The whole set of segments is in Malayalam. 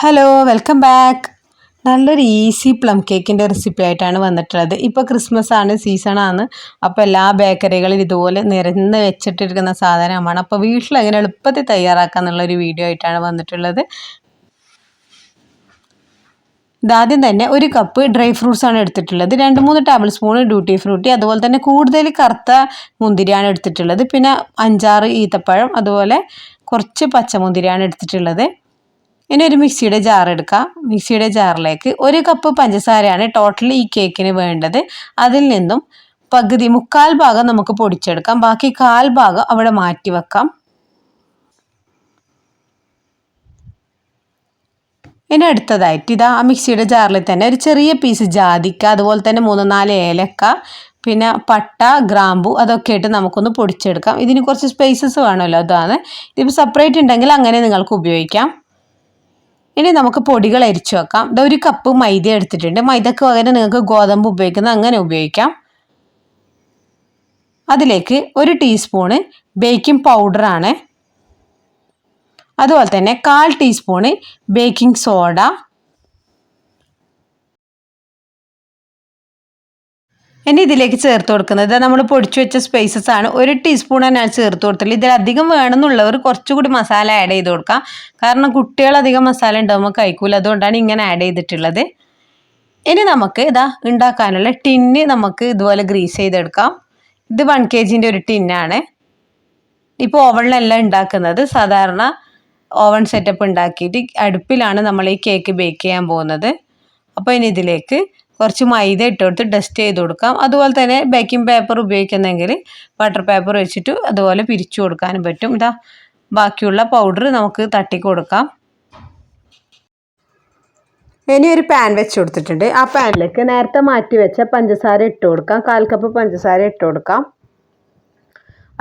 ഹലോ വെൽക്കം ബാക്ക് നല്ലൊരു ഈസി പ്ലം കേക്കിന്റെ റെസിപ്പി ആയിട്ടാണ് വന്നിട്ടുള്ളത്. ഇപ്പോൾ ക്രിസ്മസ് ആണ് സീസണാണ് അപ്പോൾ എല്ലാ ബേക്കറികളിലും ഇതുപോലെ നിരന്ന് വെച്ചിട്ടിരിക്കുന്ന സാധനമാണ്. അപ്പോൾ വീട്ടിൽ എങ്ങനെ എളുപ്പത്തിൽ തയ്യാറാക്കുക എന്നുള്ളൊരു വീഡിയോ ആയിട്ടാണ് വന്നിട്ടുള്ളത്. ഇതാദ്യം തന്നെ ഒരു കപ്പ് ഡ്രൈ ഫ്രൂട്ട്സ് ആണ് എടുത്തിട്ടുള്ളത്. രണ്ട് മൂന്ന് ടേബിൾ സ്പൂൺ ഡ്യൂട്ടി ഫ്രൂട്ടി അതുപോലെ തന്നെ കൂടുതൽ കറുത്ത മുന്തിരിയാണ് എടുത്തിട്ടുള്ളത്. പിന്നെ അഞ്ചാറ് ഈത്തപ്പഴം അതുപോലെ കുറച്ച് പച്ചമുന്തിരിയാണ് എടുത്തിട്ടുള്ളത്. ഇനി ഒരു മിക്സിയുടെ ജാർ എടുക്കാം. മിക്സിയുടെ ജാറിലേക്ക് ഒരു കപ്പ് പഞ്ചസാരയാണ് ടോട്ടൽ ഈ കേക്കിന് വേണ്ടത്. അതിൽ നിന്നും പകുതി മുക്കാൽ ഭാഗം നമുക്ക് പൊടിച്ചെടുക്കാം. ബാക്കി കാൽ ഭാഗം അവിടെ മാറ്റി വെക്കാം. ഇനി അടുത്തതായിട്ട് ഇതാ ആ മിക്സിയുടെ ജാറിൽ തന്നെ ഒരു ചെറിയ പീസ് ജാതിക്ക അതുപോലെ തന്നെ മൂന്ന് നാല് ഏലക്ക പിന്നെ പട്ട ഗ്രാമ്പു അതൊക്കെ ആയിട്ട് നമുക്കൊന്ന് പൊടിച്ചെടുക്കാം. ഇതിന് കുറച്ച് സ്പേസസ് വേണമല്ലോ. അതാണ് ഇതിപ്പോൾ സെപ്പറേറ്റ് ഉണ്ടെങ്കിൽ അങ്ങനെ നിങ്ങൾക്ക് ഉപയോഗിക്കാം. ഇനി നമുക്ക് പൊടികൾ അരിച്ചു വെക്കാം. ഇത് ഒരു കപ്പ് മൈദ എടുത്തിട്ടുണ്ട്. മൈദക്ക് പകരം നിങ്ങൾക്ക് ഗോതമ്പ് ഉപയോഗിക്കുന്നത് അങ്ങനെ ഉപയോഗിക്കാം. അതിലേക്ക് ഒരു ടീസ്പൂണ് ബേക്കിംഗ് പൗഡറാണ് അതുപോലെ തന്നെ കാൽ ടീസ്പൂണ് ബേക്കിംഗ് സോഡ ഇനി ഇതിലേക്ക് ചേർത്ത് കൊടുക്കുന്നത്. നമ്മൾ പൊടിച്ചു വെച്ച സ്പൈസസ് ആണ്. ഒരു ടീസ്പൂൺ ഞാൻ ചേർത്ത് കൊടുത്തുള്ളൂ ഇതിലധികം വേണമെന്നുള്ളവർ കുറച്ചുകൂടി മസാല ആഡ് ചെയ്ത് കൊടുക്കാം. കാരണം കുട്ടികൾ അധികം മസാല ഉണ്ടാകുമ്പോൾ കഴിക്കൂല. അതുകൊണ്ടാണ് ഇങ്ങനെ ആഡ് ചെയ്തിട്ടുള്ളത്. ഇനി നമുക്ക് ഇതാ ഉണ്ടാക്കാനുള്ള ടിന്ന് നമുക്ക് ഇതുപോലെ ഗ്രീസ് ചെയ്തെടുക്കാം. ഇത് വൺ കെ ജിന്റെ ഒരു ടിന്നാണ് ഇപ്പോൾ ഓവണിലല്ല ഉണ്ടാക്കുന്നത്. സാധാരണ ഓവൺ സെറ്റപ്പ് ഉണ്ടാക്കിയിട്ട് അടുപ്പിലാണ് നമ്മൾ ഈ കേക്ക് ബേക്ക് ചെയ്യാൻ പോകുന്നത്. അപ്പോൾ ഇനി ഇതിലേക്ക് കുറച്ച് മൈദ ഇട്ട് കൊടുത്ത് ഡസ്റ്റ് ചെയ്ത് കൊടുക്കാം. അതുപോലെ തന്നെ ബേക്കിംഗ് പേപ്പർ ഉപയോഗിക്കുന്നെങ്കിൽ ബട്ടർ പേപ്പർ വെച്ചിട്ട് അതുപോലെ പിരിച്ചു കൊടുക്കാനും പറ്റും. ഇതാ ബാക്കിയുള്ള പൗഡർ നമുക്ക് തട്ടി കൊടുക്കാം. ഇനി ഒരു പാൻ വെച്ച് കൊടുത്തിട്ടുണ്ട്. ആ പാനിലേക്ക് നേരത്തെ മാറ്റി വെച്ച പഞ്ചസാര ഇട്ട് കൊടുക്കാം. കാൽ കപ്പ് പഞ്ചസാര ഇട്ട് കൊടുക്കാം.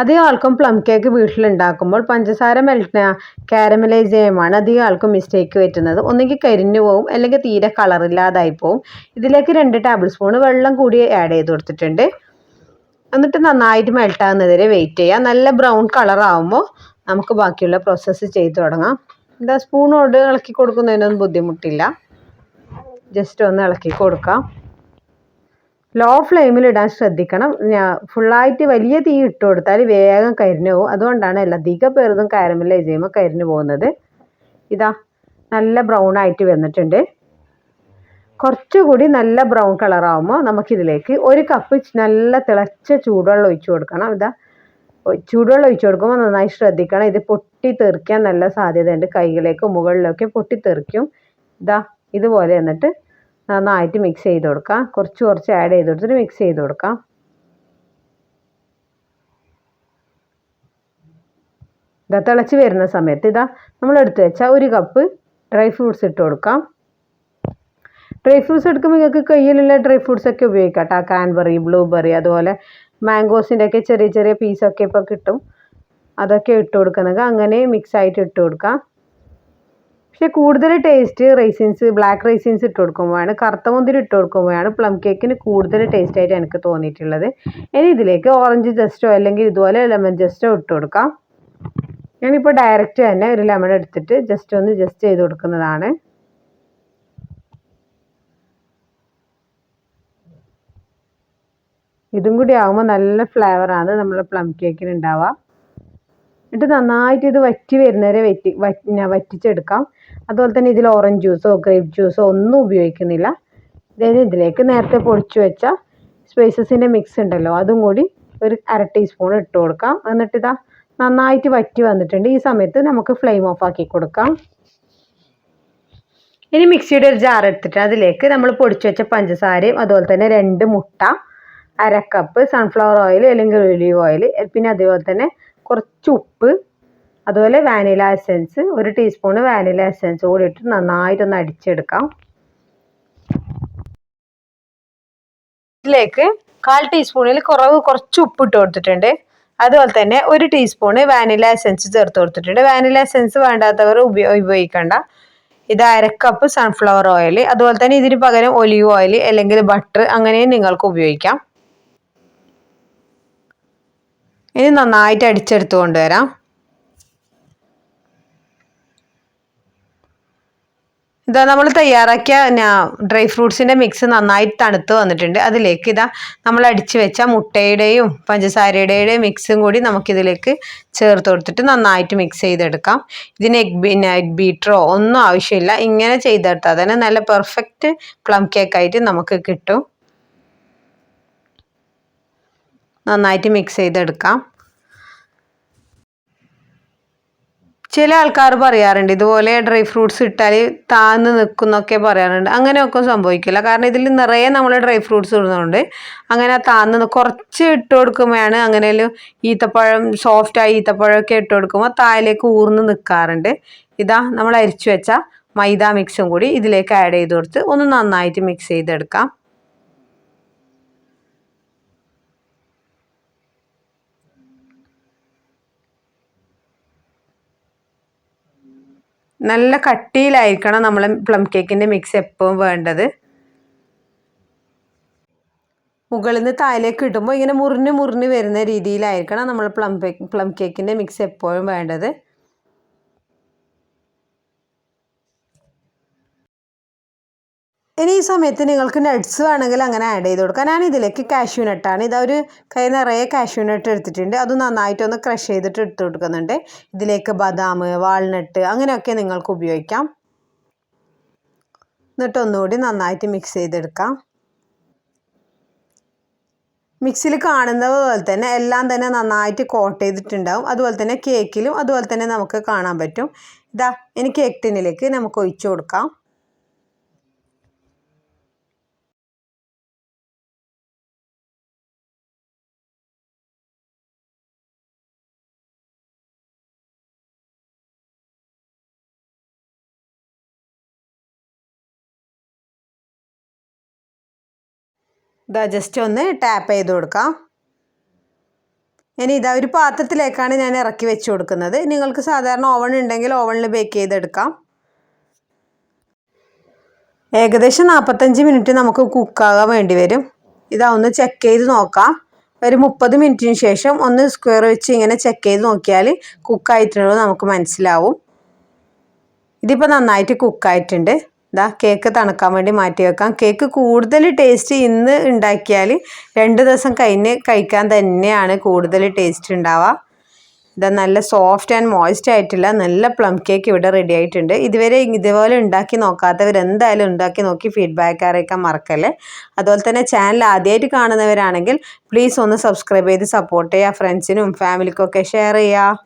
അധികം ആൾക്കും പ്ലം കേക്ക് വീട്ടിലുണ്ടാക്കുമ്പോൾ പഞ്ചസാര മെൽറ്റ് കാരമലൈസ് ചെയ്യുമാണ് അധികം ആൾക്കും മിസ്റ്റേക്ക് പറ്റുന്നത്. ഒന്നുകിൽ കരിഞ്ഞു പോവും അല്ലെങ്കിൽ തീരെ കളറില്ലാതായി പോവും. ഇതിലേക്ക് രണ്ട് ടേബിൾ സ്പൂൺ വെള്ളം കൂടി ആഡ് ചെയ്ത് കൊടുത്തിട്ടുണ്ട്. എന്നിട്ട് നന്നായിട്ട് മെൽട്ടാകുന്നതുവരെ വെയിറ്റ് ചെയ്യാം. നല്ല ബ്രൗൺ കളർ ആവുമ്പോൾ നമുക്ക് ബാക്കിയുള്ള പ്രോസസ്സ് ചെയ്ത് തുടങ്ങാം. എന്താ സ്പൂണോട് ഇളക്കി കൊടുക്കുന്നതിനൊന്നും ബുദ്ധിമുട്ടില്ല. ജസ്റ്റ് ഒന്ന് ഇളക്കി കൊടുക്കാം. ലോ ഫ്ലെയിമിൽ ഇടാൻ ശ്രദ്ധിക്കണം. ഫുള്ളായിട്ട് വലിയ തീ ഇട്ട് കൊടുത്താൽ വേഗം കരിഞ്ഞു പോകും. അതുകൊണ്ടാണ് അധികം പേർതും കാരമലൈസ് ചെയ്യുമ്പോൾ കരിഞ്ഞു പോകുന്നത്. ഇതാ നല്ല ബ്രൗൺ ആയിട്ട് വന്നിട്ടുണ്ട്. കുറച്ചുകൂടി നല്ല ബ്രൗൺ കളറാകുമ്പോൾ നമുക്കിതിലേക്ക് ഒരു കപ്പ് നല്ല തിളച്ച ചൂടുവെള്ളം ഒഴിച്ചു കൊടുക്കണം. ഇതാ ചൂടുവെള്ളം ഒഴിച്ചു കൊടുക്കുമ്പോൾ നന്നായി ശ്രദ്ധിക്കണം. ഇത് പൊട്ടി തെറിക്കാൻ നല്ല സാധ്യതയുണ്ട്. കൈകളിലേക്കും മുകളിലൊക്കെ പൊട്ടി തെറിക്കും ഇതാ ഇതുപോലെ എന്നിട്ട് നന്നായിട്ട് മിക്സ് ചെയ്ത് കൊടുക്കാം. കുറച്ച് കുറച്ച് ആഡ് ചെയ്ത് കൊടുത്തിട്ട് മിക്സ് ചെയ്ത് കൊടുക്കാം. ഇതാ തിളച്ച് വരുന്ന സമയത്ത് ഇതാ നമ്മൾ എടുത്ത് വെച്ചാൽ ഒരു കപ്പ് ഡ്രൈ ഫ്രൂട്ട്സ് ഇട്ട് കൊടുക്കാം. ഡ്രൈ ഫ്രൂട്ട്സ് എടുക്കുമ്പോൾ നിങ്ങൾക്ക് കയ്യിലുള്ള ഡ്രൈ ഫ്രൂട്ട്സ് ഒക്കെ ഉപയോഗിക്കാം കേട്ടോ കാൻബറി ബ്ലൂബെറി അതുപോലെ മാംഗോസിന്റെ ഒക്കെ ചെറിയ ചെറിയ പീസൊക്കെ ഇപ്പോൾ കിട്ടും. അതൊക്കെ ഇട്ട് കൊടുക്കുന്നത് അങ്ങനെ മിക്സ് ആയിട്ട് ഇട്ട് കൊടുക്കാം. പക്ഷേ കൂടുതൽ ടേസ്റ്റ് റൈസിൻസ് ബ്ലാക്ക് റൈസിൻസ് ഇട്ട് കൊടുക്കുമ്പോഴാണ് കറുത്ത മുന്തിരി ഇട്ട് കൊടുക്കുമ്പോഴാണ് പ്ലം കേക്കിന് കൂടുതൽ ടേസ്റ്റ് ആയിട്ട് എനിക്ക് തോന്നിയിട്ടുള്ളത്. ഇനി ഇതിലേക്ക് ഓറഞ്ച് ജസ്റ്റോ അല്ലെങ്കിൽ ഇതുപോലെ ലെമൺ ജസ്റ്റോ ഇട്ട് കൊടുക്കാം. ഞാനിപ്പോൾ ഡയറക്റ്റ് തന്നെ ഒരു ലെമൺ എടുത്തിട്ട് ജസ്റ്റ് ഒന്ന് ജസ്റ്റ് ചെയ്ത് കൊടുക്കുന്നതാണ്. ഇതും കൂടി ആകുമ്പോൾ നല്ല ഫ്ലേവറാണ് നമ്മുടെ പ്ലം കേക്കിന് ഉണ്ടാവുക. എന്നിട്ട് നന്നായിട്ട് ഇത് വറ്റി വരുന്നവരെ വറ്റി വറ്റിച്ചെടുക്കാം. അതുപോലെ തന്നെ ഇതിൽ ഓറഞ്ച് ജ്യൂസോ ഗ്രേപ്പ് ജ്യൂസോ ഒന്നും ഉപയോഗിക്കുന്നില്ല. അതായത് ഇതിലേക്ക് നേരത്തെ പൊടിച്ചു വെച്ച സ്പൈസസിന്റെ മിക്സ് ഉണ്ടല്ലോ അതും കൂടി ഒരു അര ടീസ്പൂൺ ഇട്ട് കൊടുക്കാം. എന്നിട്ട് ഇതാ നന്നായിട്ട് വറ്റി വന്നിട്ടുണ്ട്. ഈ സമയത്ത് നമുക്ക് ഫ്ലെയിം ഓഫ് ആക്കി കൊടുക്കാം. ഇനി മിക്സിയുടെ ഒരു ജാർ എടുത്തിട്ട് അതിലേക്ക് നമ്മൾ പൊടിച്ചു വെച്ച പഞ്ചസാരയും അതുപോലെ തന്നെ രണ്ട് മുട്ട അര കപ്പ് സൺഫ്ലവർ ഓയിൽ അല്ലെങ്കിൽ ഒലീവ് ഓയിൽ പിന്നെ അതുപോലെ തന്നെ കുറച്ച് ഉപ്പ് അതുപോലെ വാനില എസെൻസ് ഒരു ടീസ്പൂൺ വാനില എസെൻസ് കൂടി ഇട്ട് നന്നായിട്ടൊന്ന് അടിച്ചെടുക്കാം. ഇതിലേക്ക് കാൽ ടീസ്പൂണിൽ കുറവ് കുറച്ച് ഉപ്പ് ഇട്ട് കൊടുത്തിട്ടുണ്ട്. അതുപോലെ തന്നെ ഒരു ടീസ്പൂണ് വാനില എസെൻസ് ചേർത്ത് കൊടുത്തിട്ടുണ്ട്. വാനില എസെൻസ് വേണ്ടാത്തവർ ഉപയോഗിക്കേണ്ട. ഇത് അരക്കപ്പ് സൺഫ്ലവർ ഓയിൽ അതുപോലെ തന്നെ ഇതിന് പകരം ഒലിവ് ഓയിൽ അല്ലെങ്കിൽ ബട്ടർ അങ്ങനെയും നിങ്ങൾക്ക് ഉപയോഗിക്കാം. ഇനി നന്നായിട്ട് അടിച്ചെടുത്ത് കൊണ്ടുവരാം ഇതാ നമ്മൾ തയ്യാറാക്കിയ ഡ്രൈ ഫ്രൂട്ട്സിന്റെ മിക്സ് നന്നായിട്ട് തണുത്ത് വന്നിട്ടുണ്ട്. അതിലേക്ക് ഇതാ നമ്മൾ അടിച്ച് വെച്ച മുട്ടയുടെയും പഞ്ചസാരയുടെയും മിക്സും കൂടി നമുക്കിതിലേക്ക് ചേർത്ത് കൊടുത്തിട്ട് നന്നായിട്ട് മിക്സ് ചെയ്തെടുക്കാം. ഇതിന് എഗ് പിന്നെ എഗ് ബീറ്ററോ ഒന്നും ആവശ്യമില്ല. ഇങ്ങനെ ചെയ്തെടുത്താൽ തന്നെ നല്ല പെർഫെക്റ്റ് പ്ലം കേക്കായിട്ട് നമുക്ക് കിട്ടും. നന്നായിട്ട് മിക്സ് ചെയ്തെടുക്കാം. ചില ആൾക്കാർ പറയാറുണ്ട് ഇതുപോലെ ഡ്രൈ ഫ്രൂട്ട്സ് ഇട്ടാൽ താന്ന് നിൽക്കുന്നൊക്കെ പറയാറുണ്ട്. അങ്ങനെയൊക്കെ സംഭവിക്കില്ല. കാരണം ഇതിൽ നിറയെ നമ്മൾ ഡ്രൈ ഫ്രൂട്ട്സ് ഇടുന്നതുകൊണ്ട് അങ്ങനെ താന്ന് കുറച്ച് ഇട്ട് കൊടുക്കുമ്പോഴാണ് അങ്ങനെ ഈത്തപ്പഴം സോഫ്റ്റായി ഈത്തപ്പഴമൊക്കെ ഇട്ട് കൊടുക്കുമ്പോൾ താഴേക്ക് ഊർന്ന് നിൽക്കാറുണ്ട്. ഇതാ നമ്മൾ അരിച്ചു വെച്ച മൈദ മിക്സും കൂടി ഇതിലേക്ക് ആഡ് ചെയ്ത് കൊടുത്ത് ഒന്ന് നന്നായിട്ട് മിക്സ് ചെയ്തെടുക്കാം. നല്ല കട്ടിയിലായിരിക്കണം നമ്മൾ പ്ലം കേക്കിന്റെ മിക്സ് എപ്പോഴും വേണ്ടത്. മുകളിൽ നിന്ന് താഴേക്ക് ഇടുമ്പോൾ ഇങ്ങനെ മുറിഞ്ഞ് മുറിഞ്ഞ് വരുന്ന രീതിയിലായിരിക്കണം നമ്മൾ പ്ലം പ്ലം കേക്കിന്റെ മിക്സ് എപ്പോഴും വേണ്ടത്. ഇനി ഈ സമയത്ത് നിങ്ങൾക്ക് നട്ട്സ് വേണമെങ്കിൽ അങ്ങനെ ആഡ് ചെയ്ത് കൊടുക്കാം. ഞാൻ ഇതിലേക്ക് കാഷ്യൂ നട്ടാണ് ഇതാ ഒരു കൈ നിറയെ കാഷ്യൂ നട്ട് എടുത്തിട്ടുണ്ട്. അത് നന്നായിട്ടൊന്ന് ക്രഷ് ചെയ്തിട്ട് എടുത്ത് കൊടുക്കുന്നുണ്ട്. ഇതിലേക്ക് ബദാം വാൾനട്ട് അങ്ങനെയൊക്കെ നിങ്ങൾക്ക് ഉപയോഗിക്കാം. എന്നിട്ട് ഒന്നുകൂടി നന്നായിട്ട് മിക്സ് ചെയ്തെടുക്കാം. മിക്സിയിൽ കാണുന്ന പോലെ തന്നെ എല്ലാം തന്നെ നന്നായിട്ട് കോട്ട് ചെയ്തിട്ടുണ്ടാവും. അതുപോലെ തന്നെ കേക്കിലും അതുപോലെ തന്നെ നമുക്ക് കാണാൻ പറ്റും. ഇതാ ഇനി കേക്ക് ടിന്നിലേക്ക് നമുക്ക് ഒഴിച്ചു കൊടുക്കാം. ഇതാ ജസ്റ്റ് ഒന്ന് ടാപ്പ് ചെയ്ത് കൊടുക്കാം. ഇനി ഇതാ ഒരു പാത്രത്തിലേക്കാണ് ഞാൻ ഇറക്കി വെച്ച് കൊടുക്കുന്നത്. നിങ്ങൾക്ക് സാധാരണ ഓവൺ ഉണ്ടെങ്കിൽ ഓവണിൽ ബേക്ക് ചെയ്തെടുക്കാം. ഏകദേശം നാൽപ്പത്തഞ്ച് മിനിറ്റ് നമുക്ക് കുക്കാകാൻ വേണ്ടി വരും. ഇതാ ഒന്ന് ചെക്ക് ചെയ്ത് നോക്കാം. ഒരു മുപ്പത് മിനിറ്റിന് ശേഷം ഒന്ന് സ്ക്വയർ വെച്ച് ഇങ്ങനെ ചെക്ക് ചെയ്ത് നോക്കിയാൽ കുക്കായിട്ടുള്ളത് നമുക്ക് മനസ്സിലാവും. ഇതിപ്പോൾ നന്നായിട്ട് കുക്കായിട്ടുണ്ട് ഇതാ കേക്ക് തണുക്കാൻ വേണ്ടി മാറ്റി വെക്കാം. കേക്ക് കൂടുതൽ ടേസ്റ്റ് ഇന്ന് ഉണ്ടാക്കിയാൽ രണ്ട് ദിവസം കഴിഞ്ഞ് കഴിക്കാൻ തന്നെയാണ് കൂടുതൽ ടേസ്റ്റ് ഉണ്ടാവുക. ഇതാ നല്ല സോഫ്റ്റ് ആൻഡ് മോയ്സ്റ്റ് ആയിട്ടുള്ള നല്ല പ്ലം കേക്ക് ഇവിടെ റെഡി ആയിട്ടുണ്ട്. ഇതുവരെ ഇതുപോലെ ഉണ്ടാക്കി നോക്കാത്തവർ എന്തായാലും ഉണ്ടാക്കി നോക്കി ഫീഡ്ബാക്ക് അറിയിക്കാൻ മറക്കല്ലേ. അതുപോലെ തന്നെ ചാനൽ ആദ്യമായിട്ട് കാണുന്നവരാണെങ്കിൽ പ്ലീസ് ഒന്ന് സബ്സ്ക്രൈബ് ചെയ്ത് സപ്പോർട്ട് ചെയ്യുക. ഫ്രണ്ട്സിനും ഫാമിലിക്കും ഒക്കെ ഷെയർ ചെയ്യുക.